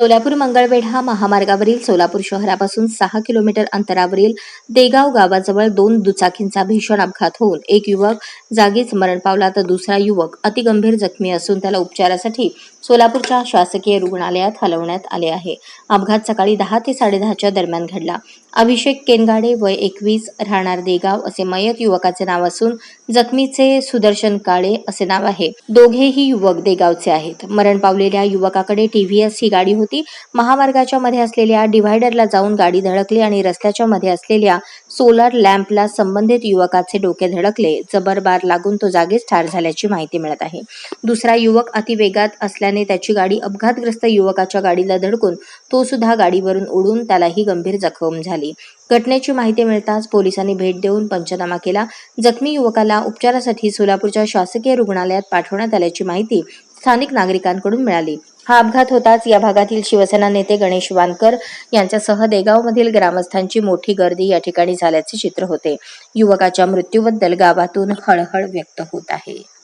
सोलापूर मंगळवेढा महामार्गावरील सोलापूर शहरापासून सहा किलोमीटर अंतरावरील देगाव गावाजवळ दोन दुचाकींचा भीषण अपघात होऊन एक युवक जागीच मरण पावला तर दुसरा युवक अतिगंभीर जखमी असून त्याला उपचारासाठी सोलापूरच्या शासकीय रुग्णालयात हलवण्यात आले आहे. अपघात सकाळी दहा ते साडेदहाच्या दरम्यान घडला. अभिषेक केनगाडे वय एकवीस राहणार देगाव असे मयत युवकाचे नाव असून जखमीचे सुदर्शन काळे असे नाव आहे. दोघेही युवक देगावचे आहेत. मरण पावलेल्या युवकाकडे टीव्हीएस ही गाडी होती. महामार्गाच्या मध्ये असलेल्या डिव्हायडरला जाऊन गाडी धडकली आणि रस्त्याच्या मध्ये असलेल्या सोलर लॅम्पला संबंधित युवकाचे डोके धडकले. जबरबार लागून तो जागीच ठार झाल्याची माहिती मिळत आहे. दुसरा युवक अतिवेगात असल्याने त्याची गाडी अपघातग्रस्त युवकाच्या गाडीला धडकून तो सुद्धा गाडीवरून उडून त्यालाही गंभीर जखम झाली. घटनेची माहिती मिळताच पोलिसांनी भेट देऊन पंचनामा केला. जखमी युवकाला उपचारासाठी सोलापूरच्या शासकीय रुग्णालयात पाठवण्यात आल्याची माहिती स्थानिक नागरिकांकडून मिळाली. हा अपघात होताच या भागातील शिवसेना नेते गणेश वानकर यांच्यासह देगावमधील ग्रामस्थांची मोठी गर्दी या ठिकाणी झाल्याचे चित्र होते. युवकाच्या मृत्यूबद्दल गावातून हळहळ व्यक्त होत आहे.